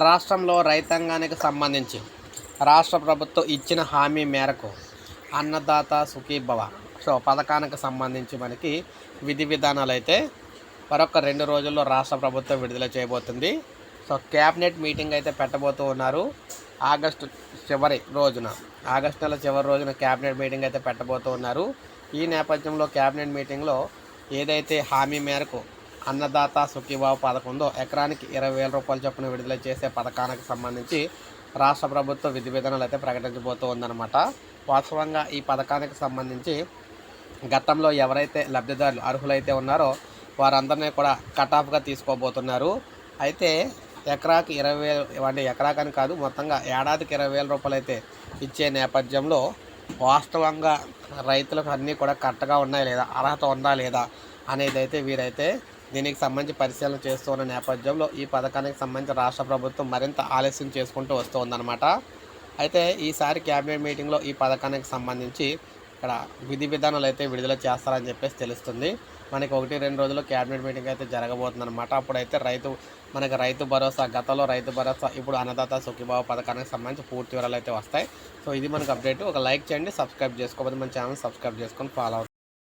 రాష్ట్రంలో రైతాంగానికి సంబంధించి రాష్ట్ర ప్రభుత్వం ఇచ్చిన హామీ మేరకు అన్నదాత సుఖీభవ. సో పథకానికి సంబంధించి మనకి విధి విధానాలు అయితే మరొక రెండు రోజుల్లో రాష్ట్ర ప్రభుత్వం విడుదల చేయబోతుంది. సో క్యాబినెట్ మీటింగ్ అయితే పెట్టబోతూ ఉన్నారు. ఆగస్టు చివరి రోజున ఆగస్టు నెల చివరి రోజున క్యాబినెట్ మీటింగ్ అయితే పెట్టబోతూ ఉన్నారు. ఈ నేపథ్యంలో క్యాబినెట్ మీటింగ్లో ఏదైతే హామీ మేరకు అన్నదాత సుఖీభావ పథకంలో ఎకరానికి ఇరవై వేల రూపాయలు చొప్పున విడుదల చేసే పథకానికి సంబంధించి రాష్ట్ర ప్రభుత్వ విధి విధానాలు అయితే ప్రకటించబోతూ ఉందన్నమాట. వాస్తవంగా ఈ పథకానికి సంబంధించి గతంలో ఎవరైతే లబ్ధిదారులు అర్హులైతే ఉన్నారో వారందరినీ కూడా కట్ ఆఫ్గా తీసుకోబోతున్నారు. అయితే ఎకరాకి ఇరవై వేలు అంటే ఎకరాకని కాదు మొత్తంగా ఏడాదికి ఇరవై వేల రూపాయలు అయితే ఇచ్చే నేపథ్యంలో వాస్తవంగా రైతులకు అన్నీ కూడా కరెక్ట్గా ఉన్నాయా లేదా అర్హత ఉందా లేదా అనేది అయితే వీరైతే దీనికి సంబంధించి పరిశీలన చేస్తున్న నేపథ్యంలో ఈ పథకానికి సంబంధించి రాష్ట్ర ప్రభుత్వం మరింత ఆలస్యం చేసుకుంటూ వస్తుందన్నమాట. అయితే ఈసారి క్యాబినెట్ మీటింగ్లో ఈ పథకానికి సంబంధించి ఇక్కడ విధి విధానాలు అయితే విడుదల చేస్తారని చెప్పేసి తెలుస్తుంది. మనకి ఒకటి రెండు రోజుల్లో క్యాబినెట్ మీటింగ్ అయితే జరగబోతుంది అనమాట అప్పుడైతే రైతు మనకి రైతు భరోసా గతంలో రైతు భరోసా ఇప్పుడు అన్నదాత సుఖీభావ పథకానికి సంబంధించి పూర్తి వివరాలు అయితే వస్తాయి. సో ఇది మనకు అప్డేట్. ఒక లైక్ చేయండి సబ్స్క్రైబ్ చేసుకోకపోతే మన ఛానల్ సబ్స్క్రైబ్ చేసుకొని ఫాలో